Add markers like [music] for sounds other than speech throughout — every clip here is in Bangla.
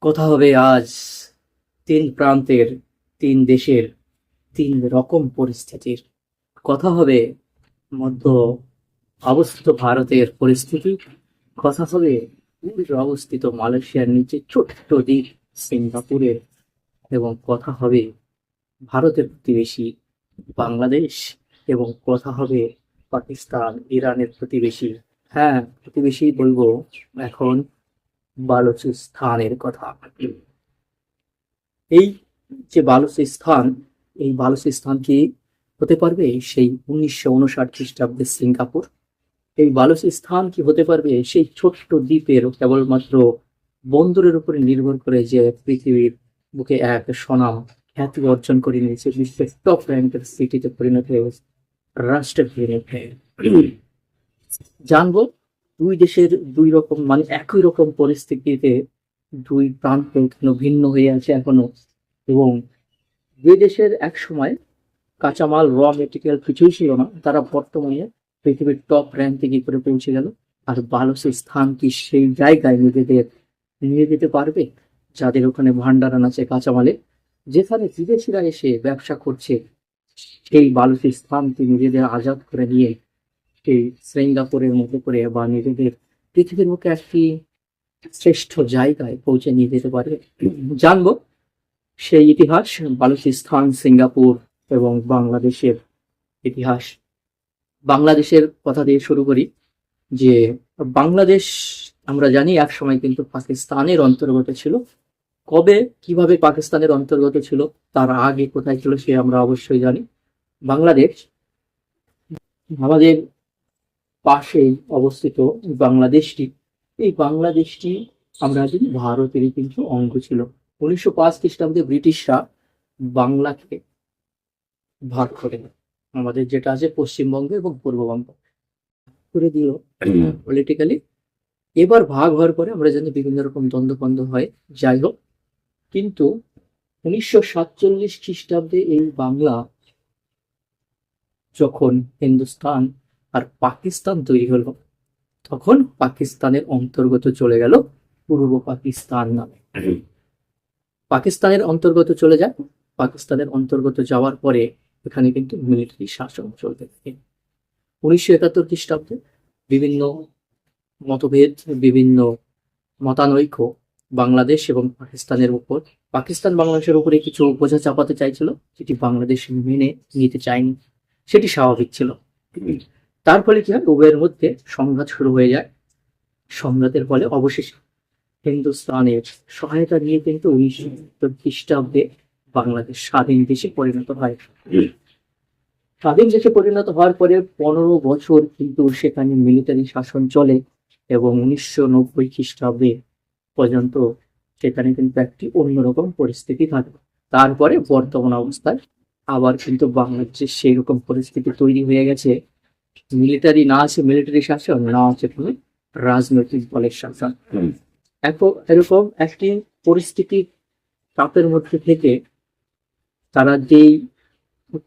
কথা হবে আজ তিন প্রান্তের, তিন দেশের, তিন রকম পরিস্থিতির। কথা হবে মধ্য অবস্থিত ভারতের পরিস্থিতি। কথা হবে অবস্থিত মালয়েশিয়ার নিচে ছোট্ট দ্বীপ সিঙ্গাপুরের। এবং কথা হবে ভারতের প্রতিবেশী বাংলাদেশ। এবং কথা হবে পাকিস্তান, ইরানের প্রতিবেশী হ্যাঁ প্রতিবেশী বলব এখন বালুচিস্তানের কথা। এই যে বালুচিস্তান এই বালুচিস্তান কি হতে পারবে? সেই উনিশশো উনষাট খ্রিস্টাব্দের সিঙ্গাপুর। এই বালুচিস্তান কি হতে পারবে? সেই ছোট্ট দ্বীপের কেবলমাত্র বন্দরের উপরে নির্ভর করে যে পৃথিবীর বুকে এক স্বনাম খ্যাতি অর্জন করে নিয়েছে, বিশ্বের টপ র্যাঙ্কের সিটিতে পরিণত হয়েছে রাষ্ট্রের পরিণত হয়ে জানব, দুই দেশের দুই রকম মানে একই রকম পরিস্থিতিতে দুই প্রান্ত কেন ভিন্ন হয়ে আছে এখনও। এবং দুই দেশের এক সময় কাঁচামাল র মেটেরিয়াল কিছুই ছিল না। তারা বর্তমানে পৃথিবীর টপ র্যাঙ্কে কি করে পৌঁছে গেল। আর বালসের স্থান কি সেই জায়গায় নিজেদের, নিয়ে যেতে পারবে? যাদের ওখানে ভান্ডারান আছে কাঁচামালে। যেখানে বিদেশিরা এসে ব্যবসা করছে, সেই বালুচির স্থানকে নিজেদের আজাদ করে নিয়ে সেই সিঙ্গাপুরের মতো করে বা নিজেদের পৃথিবীর মুখে একটি শ্রেষ্ঠ জায়গায় পৌঁছে নিয়ে যেতে পারে। জানব সেই ইতিহাস, বালুচিস্তান, সিঙ্গাপুর এবং বাংলাদেশের ইতিহাস। বাংলাদেশের কথা দিয়ে শুরু করি যে বাংলাদেশ আমরা জানি এক সময় কিন্তু পাকিস্তানের অন্তর্গত ছিল। কবে, কীভাবে পাকিস্তানের অন্তর্গত ছিল, তার আগে কোথায় ছিল সে আমরা অবশ্যই জানি। বাংলাদেশ আমাদের পাশেই অবস্থিত বাংলাদেশটি। এই বাংলাদেশটি আমরা জানি ভারতেরই কিন্তু অঙ্গ ছিল। উনিশশো পাঁচ খ্রিস্টাব্দে ব্রিটিশরা বাংলাকে ভাগ করে আমাদের যেটা আছে পশ্চিমবঙ্গ এবং পূর্ববঙ্গ। করে দিল পলিটিক্যালি এবার ভাগ হওয়ার পরে আমরা জানি বিভিন্ন রকম দ্বন্দ্ব হয়। যাই হোক, কিন্তু উনিশশো সাতচল্লিশ খ্রিস্টাব্দে এই বাংলা যখন হিন্দুস্তান আর পাকিস্তান তৈরি হলো। তখন পাকিস্তানের অন্তর্গত চলে গেল পূর্ব পাকিস্তান নামে। পাকিস্তানের অন্তর্গত চলে যায়। পাকিস্তানের অন্তর্গত যাওয়ার পরে এখানে কিন্তু মিলিটারি শাসন চলতে থাকে। উনিশশো একাত্তর খ্রিস্টাব্দে বিভিন্ন মতভেদ, বিভিন্ন মতানৈক্য বাংলাদেশ এবং পাকিস্তানের উপর পাকিস্তান বাংলাদেশের উপরে কিছু বোঝা চাপাতে চাইছিল, যেটি বাংলাদেশ মেনে নিতে চায়নি। সেটি স্বাভাবিক ছিল। তার ফলে কি হয়? উভয়ের মধ্যে সংঘাত শুরু হয়ে যায়। সংঘাতের ফলে অবশেষে হিন্দুস্তানের সহায়তা নিয়ে কিন্তু উনিশশো খ্রিস্টাব্দে বাংলাদেশ স্বাধীন দেশে পরিণত হয়। স্বাধীন দেশে পরিণত হওয়ার পরে পনেরো বছর কিন্তু সেখানে মিলিটারি শাসন চলে এবং উনিশশো নব্বই খ্রিস্টাব্দে পর্যন্ত সেখানে কিন্তু একটি অন্যরকম পরিস্থিতি থাকে। তারপরে বর্তমান অবস্থায় আবার কিন্তু বাংলাদেশে সেই রকম পরিস্থিতি তৈরি হয়ে গেছে। মিলিটারি না আছে মিলিটারি শাসন না আছে কোনো রাজনৈতিক দলের শাসন। এরকম একটি পরিস্থিতি চাপের মধ্যে থেকে তারা যেই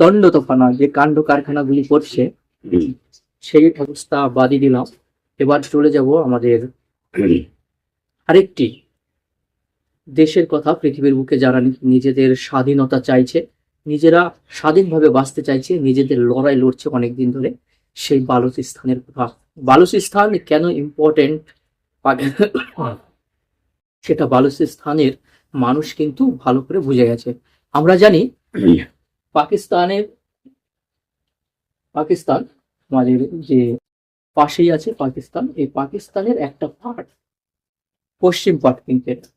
দণ্ডতফানা যে কাণ্ড কারখানাগুলি করছে সেই অবস্থা বাদই দিলাম। এবার চলে যাব আমাদের আরেকটি দেশের কথা পৃথিবীর বুকে যারা নিজেদের স্বাধীনতা চাইছে নিজেরা স্বাধীনভাবে বাঁচতে চাইছে নিজেদের লড়াই লড়ছে অনেকদিন ধরে। সেই বালুচিস্তানের কথা। বালুচিস্তান কেন ইম্পর্টেন্ট সেটা বালুচিস্তানের মানুষ কিন্তু ভালো করে বুঝে গেছে। আমরা জানি পাকিস্তানের পাকিস্তান আমাদের যে পাশেই আছে পাকিস্তান, এই পাকিস্তানের একটা পার্ট পশ্চিম পার্ট কিন্তু।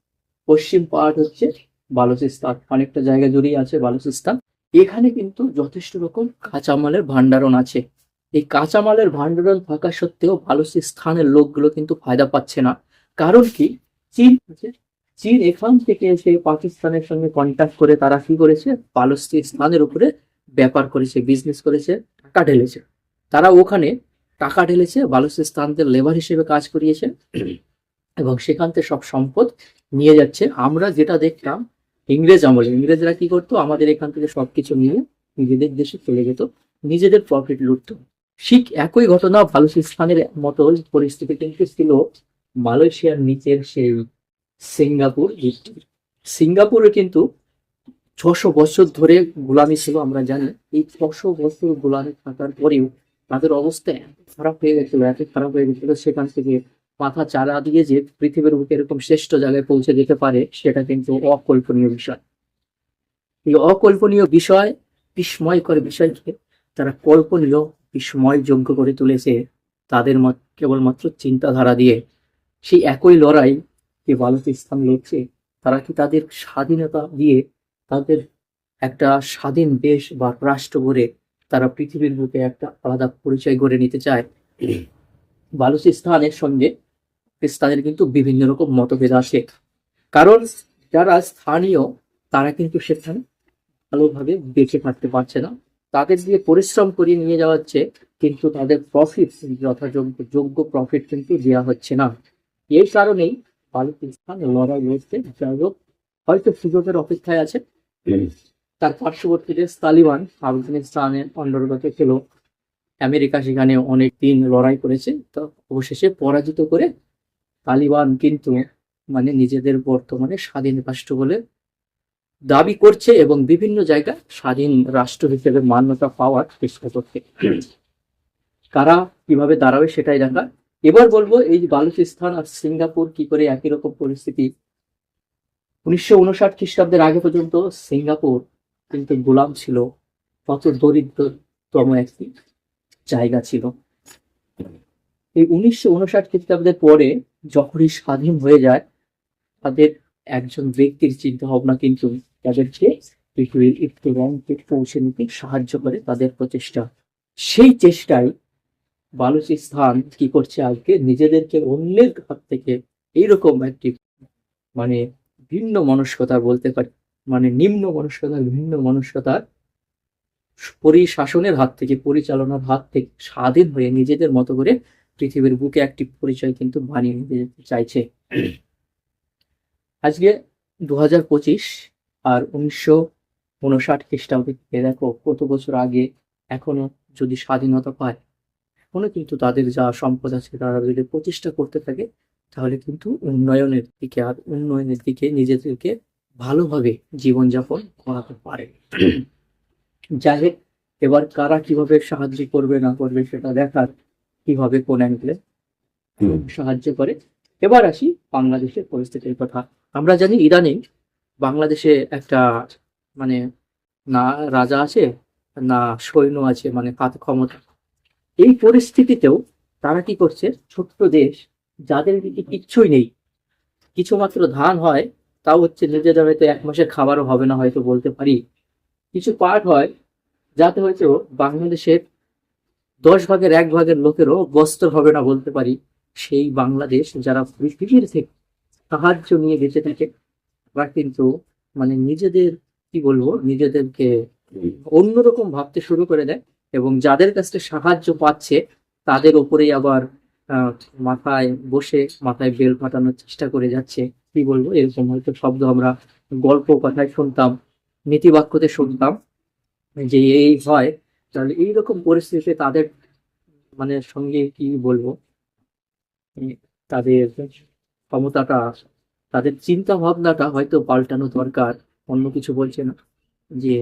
পশ্চিম পার্ট হচ্ছে বালুচিস্তান। অনেকটা জায়গা জুড়েই আছে বালুচিস্তান। এখানে কিন্তু যথেষ্ট রকম কাঁচামালের ভান্ডারণ আছে। এই কাঁচামালের ভান্ডারণ থাকা সত্ত্বেও ভালো স্থানের লোকগুলো কিন্তু ফায়দা পাচ্ছে না। কারণ কি? চীন চীন এখান থেকে এসে পাকিস্তানের সঙ্গে কন্ট্যাক্ট করে তারা কি করেছে? বালুচিস্তানের উপরে ব্যাপার করেছে বিজনেস করেছে, টাকা ঢেলেছে। তারা ওখানে টাকা ঢেলেছে বালুচিস্তানদের লেবার হিসেবে কাজ করিয়েছে এবং সেখান থেকে সব সম্পদ নিয়ে যাচ্ছে। আমরা যেটা দেখতাম ইংরেজ আমলে, ইংরেজরা কি করতো? আমাদের এখান থেকে সবকিছু নিয়ে নিজেদের দেশে চলে যেত, নিজেদের প্রফিট লুটতো। ঠিক একই ঘটনা বালুচিস্তানের মতো পরিস্থিতি কিন্তু ছিল মালয়েশিয়ার নিচের সেই সিঙ্গাপুর দ্বীপটির সিঙ্গাপুরে কিন্তু ছশো বছর ধরে গোলামি ছিল, আমরা জানি। এই ছশো বছর গোলামি থাকার পরেও তাদের অবস্থা এত খারাপ হয়ে গেছিল, এত খারাপ হয়ে গেছিল, সেখান থেকে মাথা চারা দিয়ে যে পৃথিবীর বুকে এরকম শ্রেষ্ঠ জায়গায় পৌঁছে যেতে পারে, সেটা কিন্তু অকল্পনীয় বিষয়। এই অকল্পনীয় বিষয়, বিস্ময়কর বিষয়কে তারা কল্পনীয় বিস্ময়যোগ্য করে তুলেছে তাদের মত- কেবলমাত্র চিন্তাধারা দিয়ে। সেই একই লড়াই যে বালুচিস্তান লড়ছে, তারা কি তাদের স্বাধীনতা দিয়ে তাদের একটা স্বাধীন দেশ বা রাষ্ট্র গড়ে তারা পৃথিবীর বুকে একটা আলাদা পরিচয় গড়ে নিতে চায়? বালুচিস্তানের সঙ্গে পাকিস্তানের কিন্তু বিভিন্ন রকম মতভেদ আছে। কারণ যারা স্থানীয়, তারা কিন্তু সেখানে ভালোভাবে বেঁচে থাকতে পারছে না। তাদের দিয়ে পরিশ্রম করিয়ে নিয়ে যাওয়া হচ্ছে, কিন্তু তাদের প্রফিট যথাযোগ্য, যোগ্য প্রফিট কিন্তু দেওয়া হচ্ছে না। এই কারণেই বালুচিস্তান লড়াই লড়তে যাই হোক, হয়তো সুযোগের অপেক্ষায় আছে। তার পার্শ্ববর্তী দেশ তালিবান, আফগানিস্তানের অন্তর্গত ছিল। আমেরিকা সেখানে অনেক দিন লড়াই করেছে, তো অবশেষে পরাজিত করে তালিবান কিন্তু মানে নিজেদের বর্তমানে স্বাধীন রাষ্ট্র বলে দাবি করছে এবং বিভিন্ন জায়গায় স্বাধীন রাষ্ট্র হিসেবে মান্যতা পাওয়ার চেষ্টা করছে। কারা কীভাবে দাঁড়াবে সেটাই দেখা এবার বলব, এই বালুচিস্তান আর সিঙ্গাপুর কি করে একই রকম পরিস্থিতি, উনিশশো উনষাট খ্রিস্টাব্দের আগে পর্যন্ত সিঙ্গাপুর কিন্তু গোলাম ছিল, কত দরিদ্রতম একটি জায়গা ছিল। এই উনিশশো উনষাট খ্রিস্টাব্দের পরে যখনই স্বাধীন হয়ে যায়, তাদের একজন ব্যক্তির চিন্তা ভাবনা কিন্তু তাদেরকে পৃথিবীর একটু রঙকে পৌঁছে নিতে সাহায্য করে তাদের প্রচেষ্টা। সেই চেষ্টায় বালুচিস্তান কি করছে আজকে? নিজেদেরকে অন্যের হাত থেকে এইরকম একটি মানে ভিন্ন মনস্কতার বলতে পারি মানে নিম্ন মনস্কতার ভিন্ন মনস্কতার পরিশাসনের হাত থেকে, পরিচালনার হাত থেকে স্বাধীন হয়ে নিজেদের মতো করে পৃথিবীর বুকে একটি পরিচয় কিন্তু বানিয়ে নিতে চাইছে। আজকে দু হাজার পঁচিশ আর উনিশশো উনষাট খ্রিস্টাব্দে থেকে দেখো কত বছর আগে এখনও যদি স্বাধীনতা পায়, এখনও কিন্তু তাদের যা সম্পদ আছে তারা যদি প্রচেষ্টা করতে থাকে, তাহলে কিন্তু উন্নয়নের দিকে আর উন্নয়নের দিকে নিজেদেরকে ভালোভাবে জীবনযাপন করাতে পারে। যাই হোক, এবার কারা কীভাবে সাহায্য করবে না করবে সেটা দেখার কীভাবে কোন অ্যাঙ্গেলে সাহায্য করে। এবার আসি বাংলাদেশের পরিস্থিতির কথা। আমরা জানি ইদানিং বাংলাদেশে একটা মানে না রাজা আছে, না সৈন্য আছে মানে হাত ক্ষমতা। এই পরিস্থিতিতেও তারা কি করছে? ছোট্ট দেশ, যাদের দিকে কিচ্ছুই নেই। কিছু মাত্র ধান হয়, তাও হচ্ছে নিজেদের হয়তো এক মাসের খাবারও হবে না হয়তো বলতে পারি। কিছু পাট হয়, যাতে হয়তো বাংলাদেশের দশ ভাগের এক ভাগের লোকেরও বস্ত্র হবে না বলতে পারি। সেই বাংলাদেশ যারা পৃথিবীর থেকে সাহায্য নিয়ে বেঁচে থাকে তারা কিন্তু মানে নিজেদের, কি বলব, নিজেদেরকে অন্যরকম ভাবতে শুরু করে দেয় এবং যাদের কাছ থেকে সাহায্য পাচ্ছে, তাদের ওপরেই আবার মাথায় বসে, মাথায় বেল ফাটানোর চেষ্টা করে যাচ্ছে। কি বলব, এরকম হয়তো শব্দ আমরা গল্প কথায় শুনতাম, নীতিবাক্যতে শুনতাম যে এই হয়। তাহলে এইরকম পরিস্থিতিতে তাদের মানে সঙ্গে কি বলব, তাদের ক্ষমতাটা তাদের চিন্তা ভাবনাটা হয়তো পাল্টানো দরকার অন্য কিছু বলছে না। যে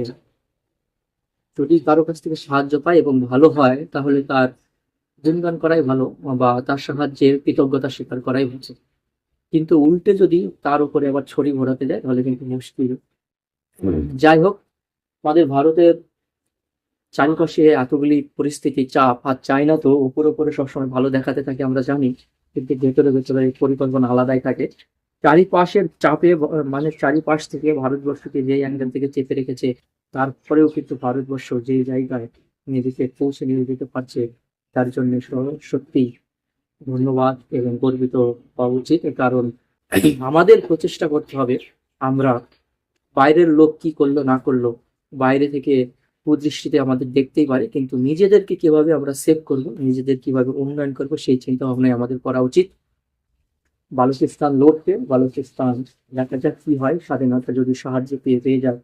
যদি কারও কাছ থেকে সাহায্য পায় এবং ভালো হয় তাহলে তার গুণগান করাই ভালো বা তার সাহায্যের কৃতজ্ঞতা স্বীকার করাই ভালো। কিন্তু উল্টে যদি তার উপরে আবার ছড়ি ঘোরাতে যায় তাহলে কিন্তু মুশকিল। যাই হোক আমাদের ভারতের চারিপাশে এতগুলি পরিস্থিতি চাপ আর চায়না তো উপরে উপরে সবসময় ভালো দেখাতে থাকে আমরা জানি। কিন্তু ভেতরে ভেতরে পরিকল্পনা আলাদাই থাকে। চারিপাশের চাপে মানে চারিপাশ থেকে ভারতবর্ষকে যে অ্যাঙ্গেল থেকে চেপে রেখেছে, তারপরেও কিন্তু ভারতবর্ষ যে জায়গায় নিজেকে পৌঁছে নিয়ে যেতে পারছে, তার জন্য সত্যি ধন্যবাদ এবং গর্বিত হওয়া উচিত। কারণ আমাদের প্রচেষ্টা করতে হবে, আমরা বাইরের লোক কি করল, না করল, বাইরে থেকে কুদৃষ্টিতে আমাদের দেখতেই পারে, কিন্তু নিজেদেরকে কীভাবে আমরা সেভ করব, নিজেদের কীভাবে উন্নয়ন করব, সেই চিন্তা ভাবনাই আমাদের করা উচিত। বালুচিস্তান লড়তে বালুচিস্তান দেখা যাক কি হয়। স্বাধীনতা যদি সাহায্য পেয়ে পেয়ে যায়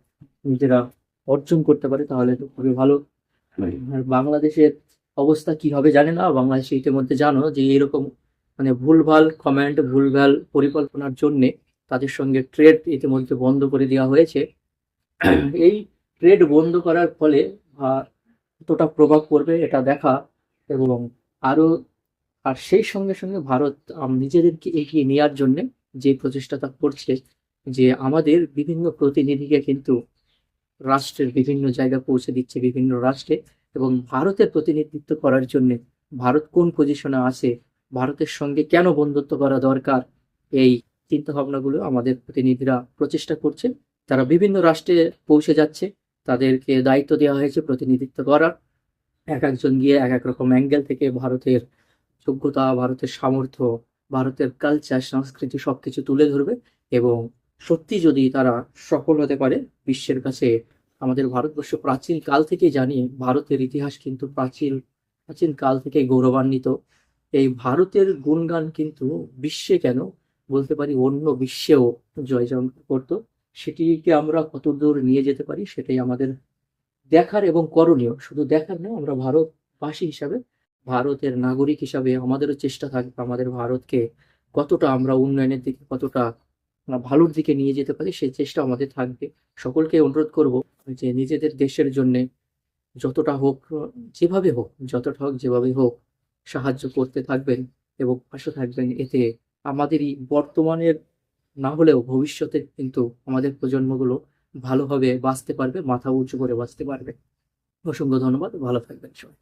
নিজেরা অর্জন করতে পারে তাহলে তো খুবই ভালো। আর বাংলাদেশের অবস্থা কি হবে জানে না বাংলাদেশে ইতিমধ্যে জানো যে এরকম মানে ভুলভাল কমেন্ট ভুলভাল পরিকল্পনার জন্যে তাদের সঙ্গে ট্রেড ইতিমধ্যে বন্ধ করে দেওয়া হয়েছে। [clears throat] এই ট্রেড বন্ধ করার ফলে কতটা প্রভাব পড়বে এটা দেখা এবং আরও আর সেই সঙ্গে সঙ্গে ভারত নিজেদেরকে এগিয়ে নেওয়ার জন্য যে প্রচেষ্টাটা করছে, যে আমাদের বিভিন্ন প্রতিনিধিকে কিন্তু রাষ্ট্রের বিভিন্ন জায়গায় পৌঁছে দিচ্ছে বিভিন্ন রাষ্ট্রে এবং ভারতের প্রতিনিধিত্ব করার জন্য ভারত কোন পজিশনে আছে, ভারতের সঙ্গে কেন বন্ধুত্ব করা দরকার, এই চিন্তা ভাবনাগুলো আমাদের প্রতিনিধিরা প্রচেষ্টা করছে। তারা বিভিন্ন রাষ্ট্রে পৌঁছে যাচ্ছে, তাদেরকে দায়িত্ব দেওয়া হয়েছে প্রতিনিধিত্ব করার। এক একজন গিয়ে এক এক রকম অ্যাঙ্গেল থেকে ভারতের যোগ্যতা ভারতের সামর্থ্য, ভারতের কালচার সংস্কৃতি সবকিছু তুলে ধরবে এবং সত্যি যদি তারা সফল হতে পারে, বিশ্বের কাছে আমাদের ভারতবর্ষ প্রাচীন কাল থেকেই জানি ভারতের ইতিহাস কিন্তু প্রাচীন প্রাচীন কাল থেকে গৌরবান্বিত। এই ভারতের গুণগান কিন্তু বিশ্বে কেন বলতে পারি অন্য বিশ্বেও জয়জয় করতো সেটিকে আমরা কত দূর নিয়ে যেতে পারি সেটাই আমাদের দেখার এবং করণীয়। শুধু দেখার নয়, আমরা ভারতবাসী হিসাবে ভারতের নাগরিক হিসাবে আমাদেরও চেষ্টা থাকবে আমাদের ভারতকে কতটা আমরা উন্নয়নের দিকে, কতটা ভালোর দিকে নিয়ে যেতে পারি, সেই চেষ্টা আমাদের থাকবে। সকলকে অনুরোধ করব যে নিজেদের দেশের জন্যে যতটা হোক, যেভাবে হোক, যতটা হোক যেভাবে হোক, সাহায্য করতে থাকবেন এবং পাশে থাকবেন। এতে আমাদেরই বর্তমানের না হলেও ভবিষ্যতে কিন্তু আমাদের প্রজন্মগুলো ভালোভাবে বাঁচতে পারবে, মাথা উঁচু করে বাঁচতে পারবে। অসংখ্য ধন্যবাদ, ভালো থাকবেন সবাই।